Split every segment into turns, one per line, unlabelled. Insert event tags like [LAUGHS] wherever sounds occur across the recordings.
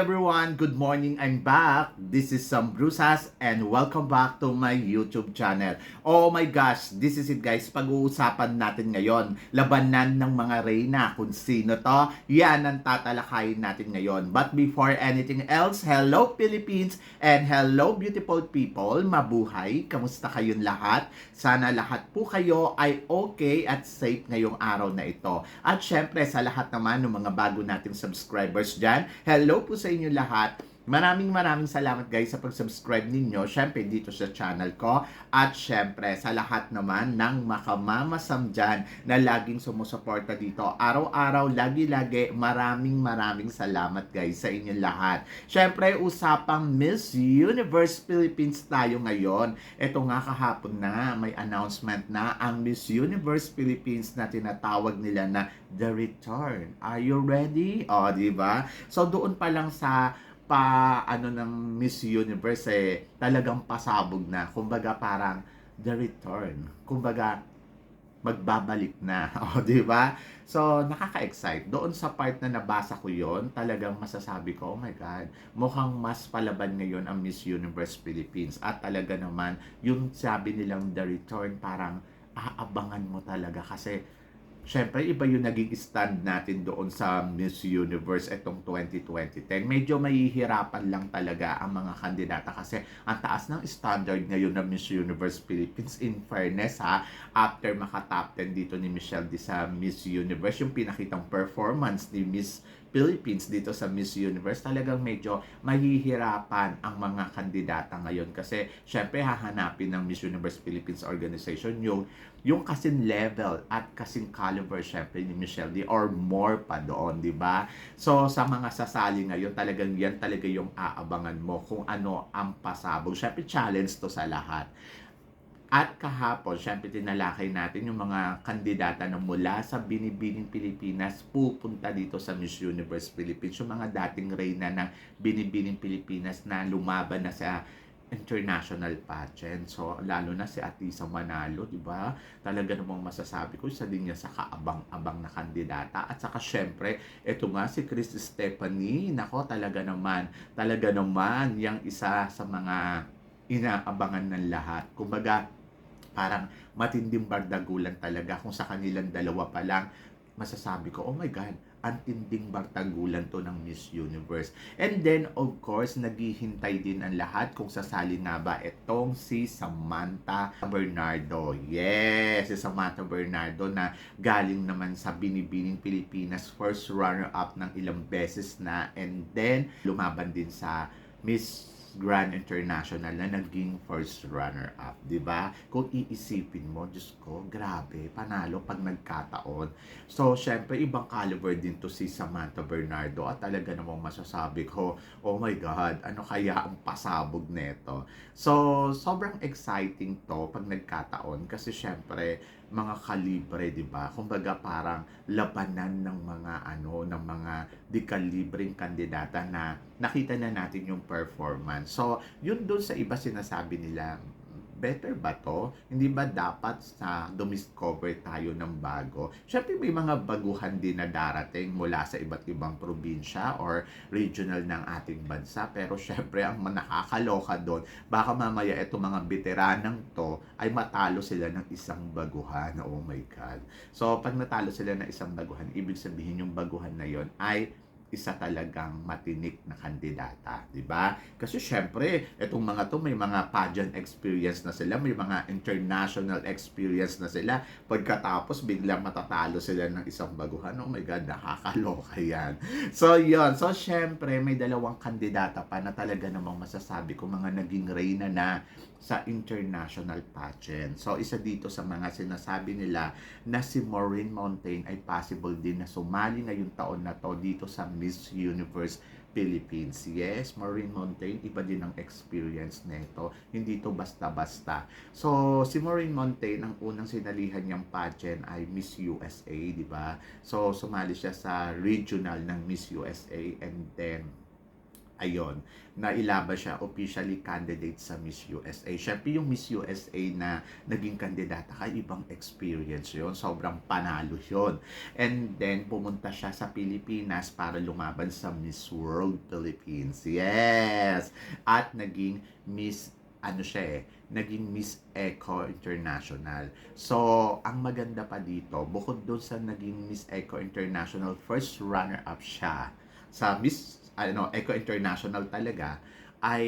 Everyone! Good morning! I'm back. This is Sam Brusas and welcome back to my YouTube channel. Oh my gosh! This is it guys. Pag-uusapan natin ngayon. Labanan ng mga reyna. Kung sino to, yan ang tatalakayin natin ngayon. But before anything else, hello Philippines and hello beautiful people. Mabuhay! Kamusta kayong lahat? Sana lahat po kayo ay okay at safe ngayong araw na ito. At syempre sa lahat naman ng mga bago nating subscribers dyan, hello po sa inyo lahat. Maraming maraming salamat guys sa pag-subscribe ninyo. Syempre dito sa channel ko. At syempre sa lahat naman ng makamamasam dyan na laging sumusuporta dito. Araw-araw, lagi-lagi, maraming maraming salamat guys sa inyo lahat. Syempre usapang Miss Universe Philippines tayo ngayon. Ito nga kahapon na may announcement na ang Miss Universe Philippines na tinatawag nila na The Return. Are you ready? O, di ba? So doon pa lang sa pa ano ng Miss Universe eh talagang pasabog na. Kumbaga parang the return. Kumbaga magbabalik na. [LAUGHS] O, di ba? So, nakaka-excite. Doon sa part na nabasa ko yon talagang masasabi ko, oh my God, mukhang mas palaban ngayon ang Miss Universe Philippines. At talaga naman, yung sabi nilang the return, parang aabangan mo talaga kasi Siyempre, iba yung naging stand natin doon sa Miss Universe itong 2020. Medyo mahihirapan lang talaga ang mga kandidata kasi ang taas ng standard ngayon ng Miss Universe Philippines. In fairness ha, after maka-top 10 dito ni Michelle di sa Miss Universe, yung pinakitang performance ni Miss Philippines dito sa Miss Universe, talagang medyo mahihirapan ang mga kandidata ngayon kasi syempre hahanapin ng Miss Universe Philippines organization yung yung kasing level at kasing caliber syempre ni Michelle D or more pa doon, di ba? So sa mga sasali ngayon, talagang yan talaga yung aabangan mo kung ano ang pasabog. Syempre challenge to sa lahat. At kahapon, syempre tinalakay natin yung mga kandidata na mula sa Binibining Pilipinas pupunta dito sa Miss Universe Philippines. Yung mga dating reyna ng Binibining Pilipinas na lumaban na sa international pageant. So, lalo na si Atisa Manalo, di ba? Talaga namang masasabi ko, isa din niya sa kaabang-abang na kandidata. At saka, syempre, ito nga si Chris Stephanie. Nako, talaga naman, talaga naman, yung isa sa mga inaabangan ng lahat. Kumbaga, parang matinding bardagulan talaga kung sa kanilang dalawa pa lang masasabi ko, oh my God, ang tinding bartagulan to ng Miss Universe. And then, of course, naghihintay din ang lahat kung sasali nga ba itong si Samantha Bernardo. Yes, si Samantha Bernardo na galing naman sa Binibining Pilipinas, first runner-up ng ilang beses na, and then lumaban din sa Miss Grand International na naging first runner-up, 'di ba? Kung iisipin mo, Diyos ko, grabe, panalo pag nagkataon. So, syempre ibang caliber din to si Samantha Bernardo at talaga namang masasabi ko, oh my God, ano kaya ang pasabog nito? So, sobrang exciting to pag nagkataon kasi syempre mga kalibre, 'di ba? Kumbaga parang labanan ng mga ano, ng mga di kalibreng kandidata na nakita na natin yung performance. So, yun doon sa iba sinasabi nila, better ba to? Hindi ba dapat sa dumiscover tayo ng bago? Siyempre may mga baguhan din na darating mula sa iba't ibang probinsya or regional ng ating bansa. Pero syempre ang nakakaloka doon, baka mamaya itong mga veteranang to ay matalo sila ng isang baguhan. Oh my God. So pag natalo sila ng isang baguhan, ibig sabihin yung baguhan na yon ay isa talagang matinik na kandidata, di ba? Kasi syempre, itong mga to may mga pageant experience na sila, may mga international experience na sila. Pagkatapos biglang matatalo sila ng isang baguhan, oh my god, nakakaloka yan. So, yon So, syempre, may dalawang kandidata pa na talaga namang masasabi ko mga naging reyna na sa international pageant. So, isa dito sa mga sinasabi nila na si Maureen Montaigne ay possible din na sumali ngayong taon na to dito sa Miss Universe Philippines. Yes, Maureen Montaigne, iba din ang experience nito. Hindi to basta-basta. So, si Maureen Montaigne, ang unang sinalihan niyang pageant ay Miss USA, di ba? So, sumali siya sa regional ng Miss USA and then ayon, na ilaban siya officially candidate sa Miss USA. Syempre yung Miss USA na naging kandidata kay ibang experience yon sobrang panalo yon And then pumunta siya sa Pilipinas para lumaban sa Miss World Philippines. Yes! At naging Miss ano siya eh, naging Miss Eco International. So, ang maganda pa dito, bukod doon sa naging Miss Eco International, first runner-up siya sa Miss ano, Eco International talaga, ay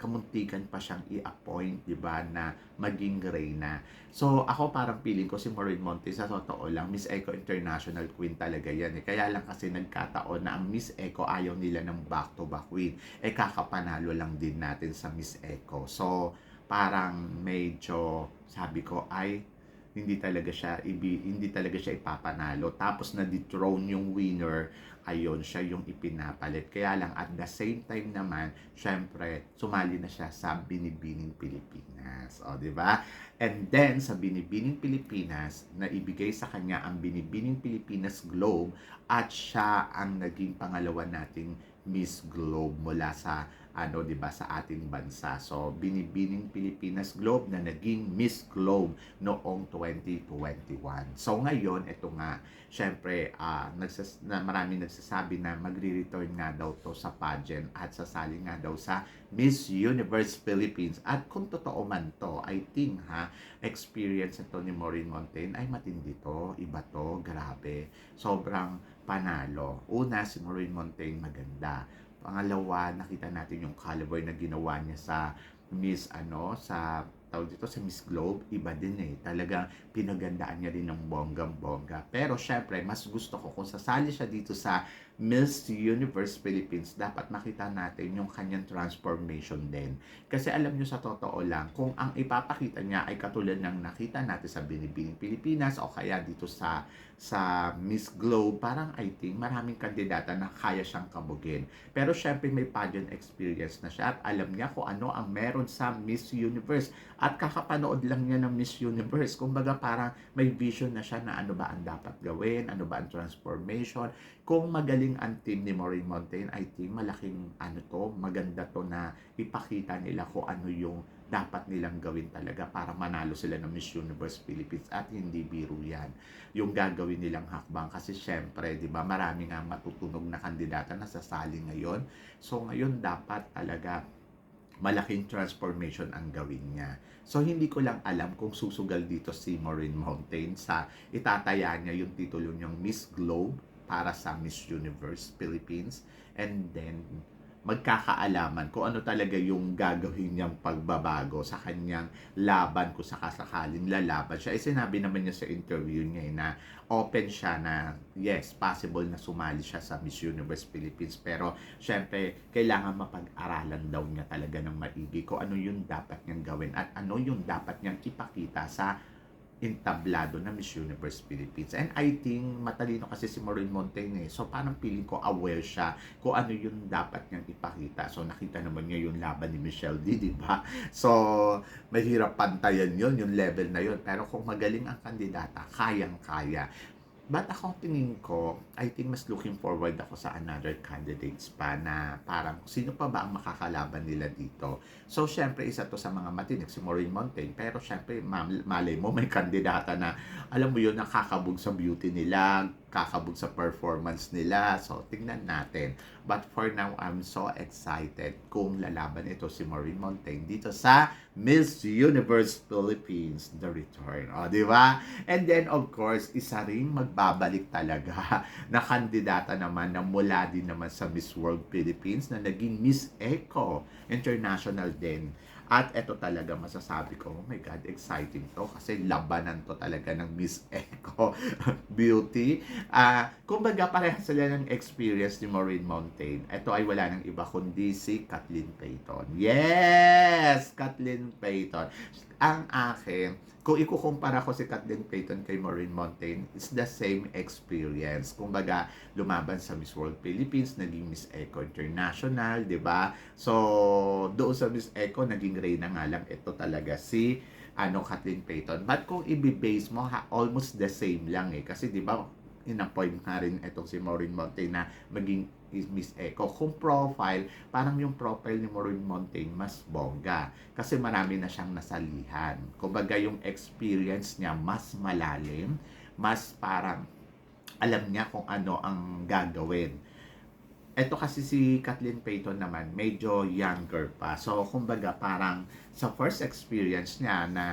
kamuntikan pa siyang i-appoint, di ba, na maging Reyna. So, ako parang feeling ko si Maureen Monte, sa totoo lang, Miss Eco International Queen talaga yan. Eh. Kaya lang kasi nagkataon na ang Miss Eco ayaw nila ng back-to-back win. Eh, kakapanalo lang din natin sa Miss Eco. So, parang medyo, sabi ko, ay, hindi talaga siya ibi, hindi talaga siya ipapanalo. Tapos na dethrone yung winner ayon siya yung ipinapalit. Kaya lang at the same time naman syempre sumali na siya sa Binibining Pilipinas. O di ba? And then sa Binibining Pilipinas na ibigay sa kanya ang Binibining Pilipinas Globe at siya ang naging pangalawa nating Miss Globe mula sa ano 'di ba sa ating bansa. So binibining Pilipinas Globe na naging Miss Globe noong 2021. So ngayon ito nga syempre uh, nagsas na marami nagsasabi na magre-return nga daw to sa pageant at sasali nga daw sa Miss Universe Philippines. At kung totoo man to, I think ha, experience ito ni Maureen Montaigne ay matindi to, iba to, grabe. Sobrang panalo. Una, si Maureen Montaigne maganda Pangalawa, nakita natin yung caliber na ginawa niya sa Miss ano, sa tawag dito sa Miss Globe, iba din eh. Talagang pinagandaan niya rin ng bonggang-bongga. Pero syempre, mas gusto ko kung sasali siya dito sa Miss Universe Philippines, dapat makita natin yung kanyang transformation din. Kasi alam nyo sa totoo lang, kung ang ipapakita niya ay katulad ng nakita natin sa Binibining Pilipinas o kaya dito sa sa Miss Globe, parang I think maraming kandidata na kaya siyang kabugin. Pero syempre may pageant experience na siya at alam niya kung ano ang meron sa Miss Universe. At kakapanood lang niya ng Miss Universe. Kumbaga parang may vision na siya na ano ba ang dapat gawin, ano ba ang transformation. Kung magaling ang team ni Maureen Montaigne, I think malaking ano to, maganda to na ipakita nila kung ano yung dapat nilang gawin talaga para manalo sila ng Miss Universe Philippines at hindi biro yan. Yung gagawin nilang hakbang kasi syempre di ba marami nga matutunog na kandidata na sasali ngayon. So ngayon dapat talaga malaking transformation ang gawin niya. So, hindi ko lang alam kung susugal dito si Maureen Mountain sa itataya niya yung titulo niyang Miss Globe para sa Miss Universe Philippines. And then magkakaalaman kung ano talaga yung gagawin niyang pagbabago sa kanyang laban kung sakasakaling lalaban siya. Eh, sinabi naman niya sa interview niya eh, na open siya na yes, possible na sumali siya sa Miss Universe Philippines. Pero syempre, kailangan mapag-aralan daw niya talaga ng maigi kung ano yung dapat niyang gawin at ano yung dapat niyang ipakita sa entablado na Miss Universe Philippines. And I think matalino kasi si Maureen Montaigne. So parang feeling ko aware siya kung ano yung dapat niyang ipakita. So nakita naman niya yung laban ni Michelle D, di ba? So mahirap pantayan yun, yung level na yun. Pero kung magaling ang kandidata, kayang-kaya. But ako tingin ko, I think mas looking forward ako sa another candidates pa na parang sino pa ba ang makakalaban nila dito. So, syempre, isa to sa mga matinik, si Maureen Montaigne. Pero, syempre, malay mo, may kandidata na, alam mo yun, nakakabog sa beauty nila, kakabog sa performance nila. So, tingnan natin. But for now, I'm so excited kung lalaban ito si Maureen Montaigne dito sa Miss Universe Philippines, The Return. O, di ba? And then, of course, isa rin magbabalik talaga [LAUGHS] na kandidata naman na mula din naman sa Miss World Philippines na naging Miss Eco International din. At ito talaga masasabi ko, oh my God, exciting to kasi labanan to talaga ng Miss [LAUGHS] Eco Beauty. Uh, kumbaga parehas sila ng experience ni Maureen Mountain. Ito ay wala nang iba kundi si Kathleen Payton. Yes! Kathleen Payton. Ang akin, kung ikukumpara ko si Kathleen Payton kay Maureen Montaigne, it's the same experience. Kumbaga, lumaban sa Miss World Philippines, naging Miss Eco International, di ba? So, doon sa Miss Eco, naging reyna nga lang ito talaga si ano Kathleen Payton. But kung i-base mo, ha, almost the same lang eh. Kasi di ba, inappoint nga rin itong si Maureen Montaigne na maging is Miss Echo. Kung profile, parang yung profile ni Maureen Montaigne mas bongga. Kasi marami na siyang nasalihan. Kumbaga yung experience niya mas malalim, mas parang alam niya kung ano ang gagawin. Ito kasi si Kathleen Payton naman, medyo younger pa. So, kumbaga parang sa first experience niya na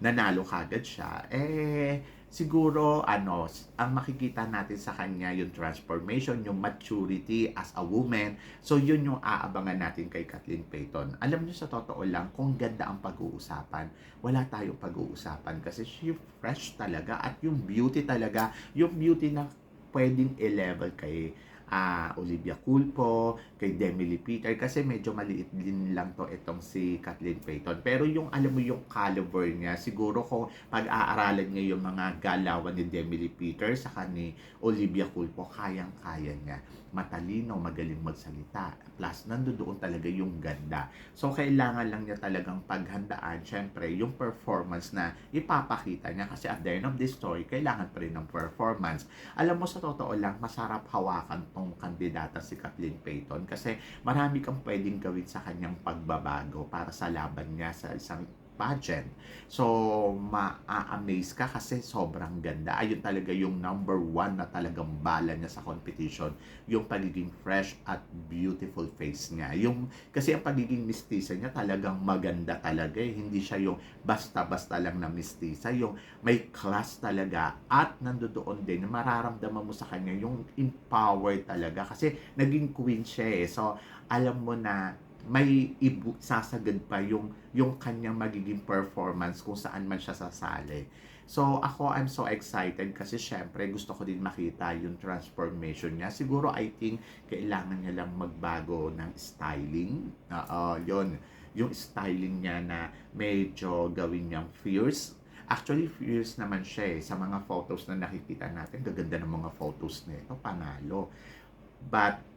nanalo kagad siya, eh, siguro, ano, ang makikita natin sa kanya yung transformation, yung maturity as a woman. So, yun yung aabangan natin kay Kathleen Payton. Alam niyo sa totoo lang, kung ganda ang pag-uusapan, wala tayong pag-uusapan kasi she fresh talaga at yung beauty talaga, yung beauty na pwedeng i-level kay ah Olivia Culpo, kay Demi Lee Peter kasi medyo maliit din lang to itong si Kathleen Payton. Pero yung alam mo yung caliber niya, siguro kung pag-aaralan niya yung mga galawan ni Demi Lee Peter sa ni Olivia Culpo, kayang-kaya niya. Matalino, magaling magsalita. Plus, nandoon talaga yung ganda. So, kailangan lang niya talagang paghandaan, syempre, yung performance na ipapakita niya. Kasi at the end of the story, kailangan pa rin ng performance. Alam mo, sa totoo lang, masarap hawakan tong kandidata si Kathleen Payton kasi marami kang pwedeng gawin sa kanyang pagbabago para sa laban niya sa isang pageant. So, ma-amaze ka kasi sobrang ganda. Ayun talaga yung number one na talagang bala niya sa competition. Yung pagiging fresh at beautiful face niya. Yung, kasi ang pagiging mistisa niya talagang maganda talaga. Eh. Hindi siya yung basta-basta lang na mistisa. Yung may class talaga. At nandoon din, mararamdaman mo sa kanya yung empowered talaga. Kasi naging queen siya eh. So, alam mo na may ibu sasagad pa yung yung kanyang magiging performance kung saan man siya sasali. So ako I'm so excited kasi syempre gusto ko din makita yung transformation niya. Siguro I think kailangan niya lang magbago ng styling. Oo, yun. Yung styling niya na medyo gawin niyang fierce. Actually, fierce naman siya eh. Sa mga photos na nakikita natin, gaganda ng mga photos nito, panalo. But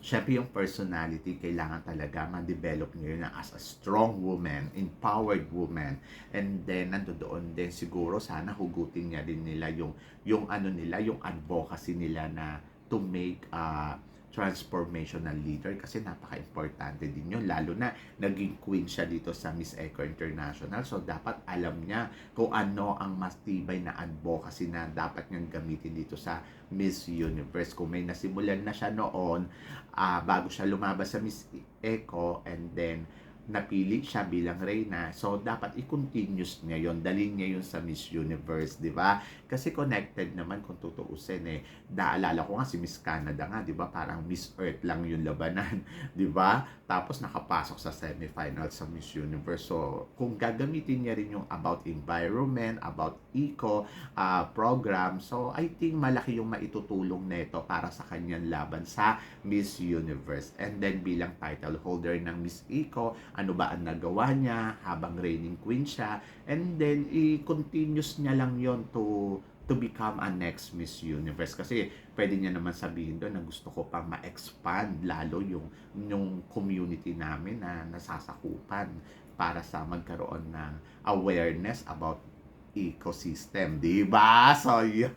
syempre yung personality, kailangan talaga ma-develop niyo yun as a strong woman, empowered woman. And then, nandoon din siguro, sana hugutin niya din nila yung, yung ano nila, yung advocacy nila na to make uh, transformational leader kasi napaka-importante din yun lalo na naging queen siya dito sa Miss Eco International. So dapat alam niya kung ano ang mas tibay na advocacy na dapat niyang gamitin dito sa Miss Universe. Kung may nasimulan na siya noon uh, bago siya lumabas sa Miss Eco and then napili siya bilang reyna. So, dapat i-continuous niya yon Dalhin niya yun sa Miss Universe, di ba? Kasi connected naman kung tutuusin eh. Naalala ko nga si Miss Canada nga, di ba? Parang Miss Earth lang yung labanan, [LAUGHS] di ba? Tapos nakapasok sa semifinal sa Miss Universe. So, kung gagamitin niya rin yung about environment, about eco uh, program, so I think malaki yung maitutulong nito para sa kanyang laban sa Miss Universe. And then bilang title holder ng Miss Eco, ano ba ang nagawa niya habang reigning queen siya and then i-continuous niya lang yon to to become a next Miss Universe kasi pwede niya naman sabihin doon na gusto ko pang ma-expand lalo yung yung community namin na nasasakupan para sa magkaroon ng awareness about ecosystem, di ba? So, yun.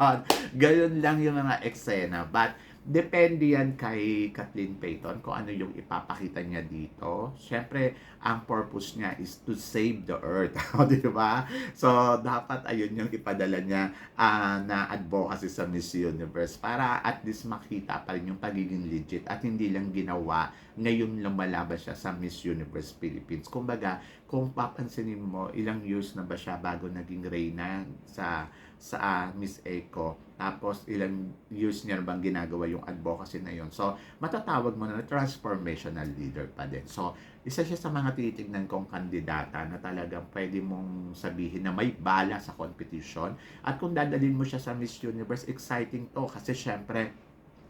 Ganun lang yung mga eksena. But, Depende yan kay Kathleen Payton kung ano yung ipapakita niya dito. Siyempre, ang purpose niya is to save the earth. [LAUGHS] di ba? So, dapat ayun yung ipadala niya uh, na advocacy sa Miss Universe para at least makita pa rin yung pagiging legit at hindi lang ginawa ngayon lang malaban siya sa Miss Universe Philippines. Kumbaga, kung papansinin mo, ilang years na ba siya bago naging reyna sa sa uh, Miss Eco. Tapos ilang years niya bang ginagawa yung advocacy na yun. So, matatawag mo na transformational leader pa din. So, isa siya sa mga titignan kong kandidata na talagang pwede mong sabihin na may bala sa competition. At kung dadalhin mo siya sa Miss Universe, exciting to. Kasi syempre,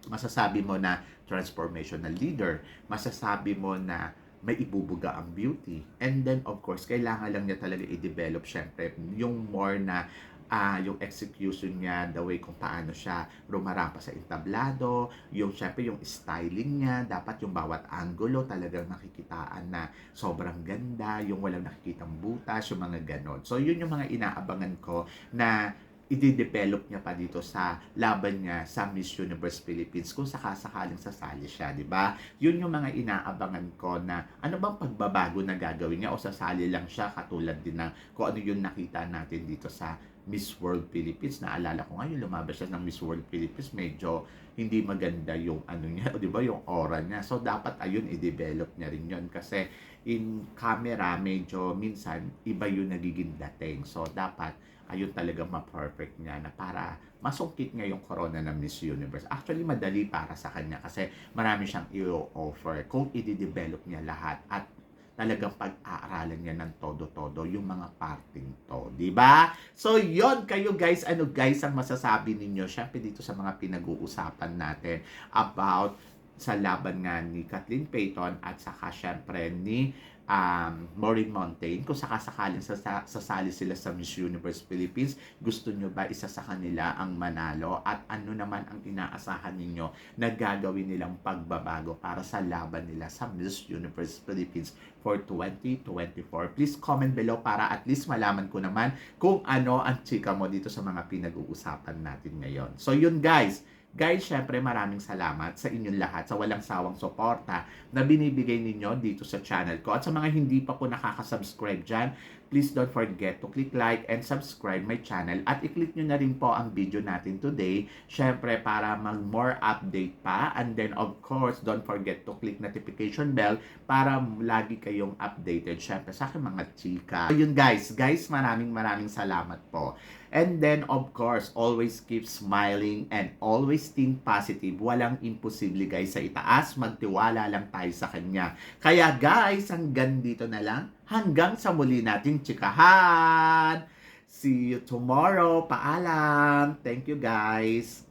masasabi mo na transformational leader. Masasabi mo na may ibubuga ang beauty. And then, of course, kailangan lang niya talaga i-develop, syempre, yung more na uh, yung execution niya, the way kung paano siya rumarapa sa entablado, yung syempre yung styling niya, dapat yung bawat angulo talagang nakikitaan na sobrang ganda, yung walang nakikitang butas, yung mga ganon. So yun yung mga inaabangan ko na i-develop niya pa dito sa laban niya sa Miss Universe Philippines kung sakasakaling sasali siya, di ba? Yun yung mga inaabangan ko na ano bang pagbabago na gagawin niya o sasali lang siya katulad din ng kung ano yung nakita natin dito sa Miss World Philippines. Naalala ko ngayon lumabas siya ng Miss World Philippines, medyo hindi maganda yung ano niya, [LAUGHS] 'di ba, yung aura niya. So dapat ayun i-develop niya rin 'yon kasi in camera medyo minsan iba yung nagiging dating. So dapat ayun talaga ma-perfect niya na para masungkit niya yung corona ng Miss Universe. Actually, madali para sa kanya kasi marami siyang i-offer kung i-develop niya lahat at talagang pag-aaralan niya ng todo-todo yung mga parting to, di ba? So, yon kayo guys, ano guys ang masasabi ninyo? Syempre dito sa mga pinag-uusapan natin about sa laban nga ni Kathleen Payton at saka syempre ni um, Maureen Montaigne kung sakasakaling sasa- sasali sila sa Miss Universe Philippines gusto nyo ba isa sa kanila ang manalo? At ano naman ang inaasahan ninyo na gagawin nilang pagbabago para sa laban nila sa Miss Universe Philippines for 2024 please comment below para at least malaman ko naman kung ano ang chika mo dito sa mga pinag-uusapan natin ngayon. So yun guys Guys, syempre maraming salamat sa inyong lahat sa walang sawang suporta na binibigay ninyo dito sa channel ko. At sa mga hindi pa po nakaka-subscribe dyan, please don't forget to click like and subscribe my channel. At i-click nyo na rin po ang video natin today. Syempre para mag more update pa. And then of course, don't forget to click notification bell para lagi kayong updated. Syempre sa akin mga chika. Ayun guys, guys maraming maraming salamat po. And then, of course, always keep smiling and always think positive. Walang imposible, guys, sa itaas. Magtiwala lang tayo sa Kanya. Kaya, guys, hanggang dito na lang. Hanggang sa muli nating tsikahan. See you tomorrow. Paalam. Thank you guys.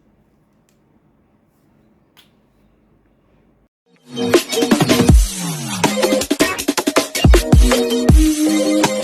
Thank you.